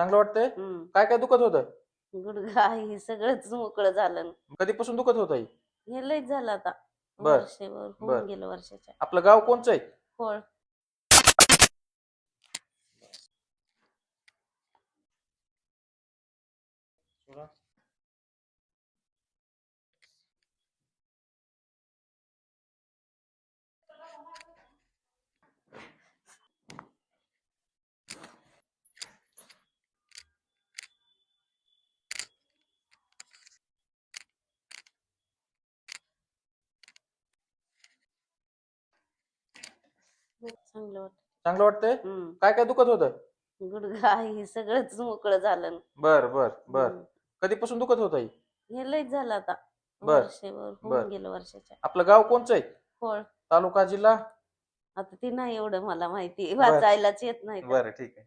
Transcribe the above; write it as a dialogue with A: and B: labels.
A: चांगलं वाटतंय?
B: हम्म.
A: काय काय दुखत होतं?
B: गुडघा हे सगळंच मोकळं झालं.
A: कधीपासून दुखत होत
B: हे? लयच झालं आता.
A: बर.
B: वर्षभर
A: बर.
B: होऊन गेलं वर्षाच्या.
A: आपलं गाव कोणचं आहे?
B: फळ चांगलं वाटत
A: चांगलं वाटतंय? काय काय दुखत होतं?
B: गुडघा हे सगळंच मोकळं झालं.
A: बर बर बर.
B: हम्म.
A: कधीपासून दुखत होत
B: हे लयच झालं आता.
A: बर.
B: वर्षभर
A: बर.
B: होऊन गेलं वर्षाच्या.
A: आपलं गाव कोणचं आहे?
B: फळ
A: तालुका जिल्हा?
B: आता ते नाही एवढं मला माहिती. वाचायलाच येत नाही तर.
A: बरं ठीक आहे.